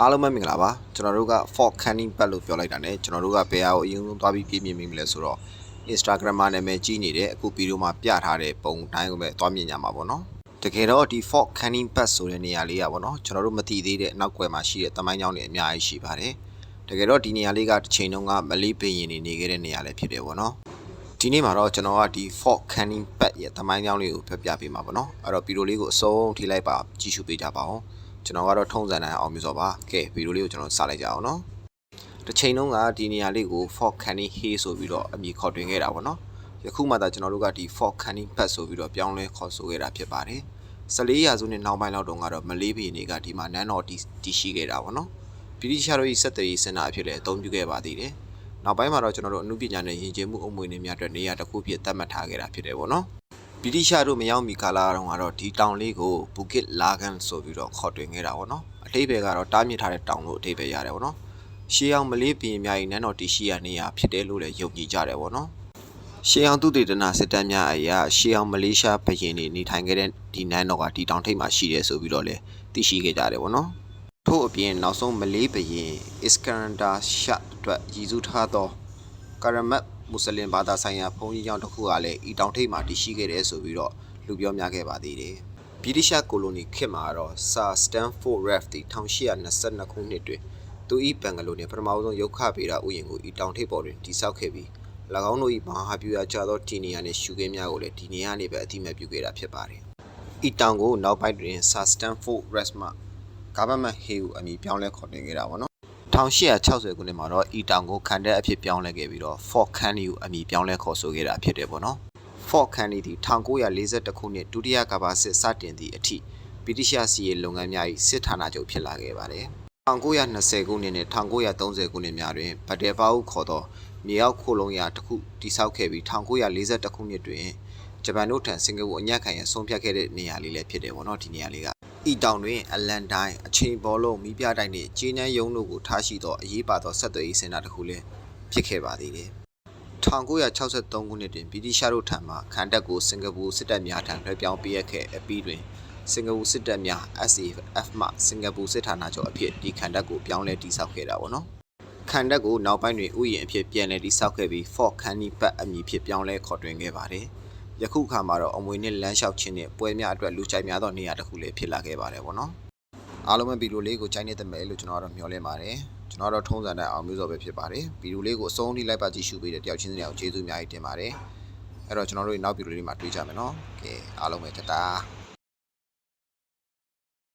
အားလုံးပဲမင်္ဂလာပါကျွန်တော်တို့က Fort Canning ပတ်လို့ပြောလိုက်တာ ਨੇ ကျွန်တော်တို့ကဘယ်ဟာကိုအရင်ဆုံးသွားပြီးပြင်မြင်မိမလဲဆိုတော့ Instagram မှာနာမည်ကြီးနေတဲ့အခုဗီဒီယိုမှာပြထားတဲ့ပုံတိုင်းကိုပဲသွားမြင်ကြမှာပေါ့နော်တကယ်တော့ဒီ Fort Canning ပတ်ဆိုတဲ့နေရာလေးอ่ะပေါ့နော်ကျွန်တော်တို့မသိသေးတဲ့အနောက်ကွယ်မှာရှိတဲ့တမိုင်းကြောင်းတွေအများကြီးရှိပါတယ်တကယ်တော့ဒီနေရာလေးကတစ်ချိန်တုန်းကမလေးပင်ရင်နေနေခဲ့တဲ့နေရာလေးဖြစ်တယ်ပေါ့နော်ဒီနေ့မှာတော့ကျွန်တော်ကဒီ Fort Canning ပတ်ရဲ့တမိုင်းကြောင်းလေးကိုဖျက်ပြပေးမှာပေါ့နော်အဲ့တော့ဗီဒီယိုလေးကိုအဆုံးထိလိုက်ပါကြည့်ရှုပေးကြပါဦး ကျွန်တော်ကတော့ထုံးစံတိုင်းအောင်မြစောပါကဲဗီဒီယိုလေးကိုကျွန်တော်စလိုက်ကြအောင်နော်တစ်ချိန်လုံးကဒီနေရာလေးကို Fort Canning Hay ဆိုပြီးတော့အမည်ခေါ်တွင်ခဲ့တာပေါ့နော်ယခုမှသာကျွန်တော်တို့ကဒီ Fort Canning Pass ဆိုပြီးတော့ပြောင်းလဲခေါ်ဆိုခဲ့တာဖြစ်ပါတယ်14ရာစုနှစ်နောက်ပိုင်းလောက်တုန်းကတော့မလေးပြည်တွေကဒီမှာနန်းတော်တည်တည်ရှိခဲ့တာပေါ့နော်ဗြိတိရှားတို့၏စက်တရီစင်တာအဖြစ်လည်းအသုံးပြုခဲ့ပါသေးတယ်နောက်ပိုင်းမှာတော့ကျွန်တော်တို့အမှုပညာနဲ့ယဉ်ကျေးမှုအမွေအနှစ်များအတွက်နေရာတစ်ခုဖြစ်သတ်မှတ်ထားခဲ့တာဖြစ်တယ်ပေါ့နော် ဗြိတိရှားတို့မရောက်မီကာလတုန်းကတော့ဒီတောင်လေးကိုဘူကစ်လာဂန်ဆိုပြီးတော့ခေါ်တွင်ခဲ့တာပေါ့နော်အတိတ်ဘယ်ကတော့တားမြစ်ထားတဲ့တောင်လို့အတိတ်ဘယ်ရတယ်ပေါ့နော်ရှေးအောင်မလေးပြည်များ၏နန်းတော်တည်ရှိရာနေရာဖြစ်တယ်လို့လည်းယုံကြည်ကြတယ်ပေါ့နော်ရှေးအောင်သူတေသနာစစ်တမ်းများအရာရှေးအောင်မလေးရှားဘရင်နေနေထိုင်ခဲ့တဲ့ဒီနန်းတော်ကဒီတောင်ထိပ်မှာရှိတယ်ဆိုပြီးတော့လည်းသိရှိခဲ့ကြတယ်ပေါ့နော်ထို့အပြင်နောက်ဆုံးမလေးဘရင်အစ္စကန်ဒါရှတ်အတွက်ရည်စူးထားသောကာရမတ် မွတ်စလင်ဘာသာဆိုင်ရာဘုန်းကြီးကျောင်းတစ်ခုကလည်းဤတောင်ထိပ်မှာတည်ရှိခဲ့တယ်ဆိုပြီးတော့လူပြောများခဲ့ပါသေးတယ်။ဗြိတိရှကိုလိုနီခေတ်မှာတော့ Sir Stanford Raffles တီ1822ခုနှစ်တွင်သူဤဘန်ဂလိုနှင့်ပထမဆုံးရုပ်ခပေတာဥယျာဉ်ကိုဤတောင်ထိပ်ပေါ်တွင်တည်ဆောက်ခဲ့ပြီး၎င်းတို့၏မဟာဗျူဟာကျသောဒီနေရာနှင့်ရှုခင်းများကိုလည်းဒီနေရာနေပဲအတိအမဲ့ပြုခဲ့တာဖြစ်ပါတယ်။ဤတောင်ကိုနောက်ပိုင်းတွင် Sir Stanford Raffles မှ Government Hill အမည်ပြောင်းလဲခေါ်တင်ခဲ့တာပေါ့နော် 1860ခုနှစ်မှာတော့ဤတောင်ကိုခန်တဲ့အဖြစ်ပြောင်းလဲခဲ့ပြီးတော့ Fort Canning ကိုအမည်ပြောင်းလဲခေါ်ဆိုခဲ့တာဖြစ်တယ်ပေါ့နော် Fort Canning ဒီ1942ခုနှစ်ဒုတိယကမ္ဘာစစ်စတင်သည့်အထိဗြိတိရှစီရေးလုပ်ငန်းများ၏စစ်ဌာနချုပ်ဖြစ်လာခဲ့ပါတယ်1920ခုနှစ်နဲ့1930ခုနှစ်များတွင်ဗတ်တယ်ပါဟုခေါ်သောမြေအောက်ခိုလုံရာတစ်ခုတိစောက်ခဲ့ပြီး1942ခုနှစ်တွင် ဂျပန်တို့ထံစင်ကာပူအညက်ခံရဆုံးဖြတ်ခဲ့တဲ့နေရာလေးလည်းဖြစ်တယ်ပေါ့နော်ဒီနေရာလေးကဤတောင်တွင်အလန်တိုင်းအချိန်ဘောလုံးမိပြတိုင်းနှင့်ဂျင်းနှန်းယုံတို့ကိုထားရှိသောအရေးပါသောဆက်သွယ်ရေးစင်တာတစ်ခုလည်းဖြစ်ခဲ့ပါသေးတယ်1963ခုနှစ်တွင်ဗြိတိရှားတို့ထံမှခံတပ်ကိုစင်ကာပူစစ်တပ်များထံလွှဲပြောင်းပေးအပ်ခဲ့အပြီးတွင်စင်ကာပူစစ်တပ်များ SAF မှစင်ကာပူစစ်ဌာနချုပ်အဖြစ်ဒီခံတပ်ကိုပြောင်းလဲတည်ဆောက်ခဲ့တာပေါ့နော်ခံတပ်ကိုနောက်ပိုင်းတွင်ဥယျာဉ်အဖြစ်ပြန်လည်တည်ဆောက်ခဲ့ပြီး Fort Canning ပတ်အမည်ဖြစ်ပြောင်းလဲခေါ်တွင်ခဲ့ပါတယ် ယခုအခါမှာတော့အမွေနဲ့လမ်းလျှောက်ခြင်းနဲ့ပွဲများအတွက်လူကြိုက်များသောနေရာတစ်ခုလည်းဖြစ်လာခဲ့ပါတယ်ပေါ့နော်အားလုံးပဲဗီဒီယိုလေးကိုကြိုက်နေတဲ့မယ်လို့ကျွန်တော်ကတော့မျှော်လင့်ပါတယ်ကျွန်တော်တော့ထုံးစံတဲ့အောင်မျိုးစောပဲဖြစ်ပါတယ်ဗီဒီယိုလေးကိုအဆုံးထိလိုက်ပါကြည့်ရှုပေးတဲ့တယောက်ချင်းစီတွေကိုကျေးဇူးအများကြီးတင်ပါတယ်အဲ့တော့ကျွန်တော်တို့နောက်ဗီဒီယိုလေးမှာတွေ့ကြမယ်နော်ကဲအားလုံးပဲတတား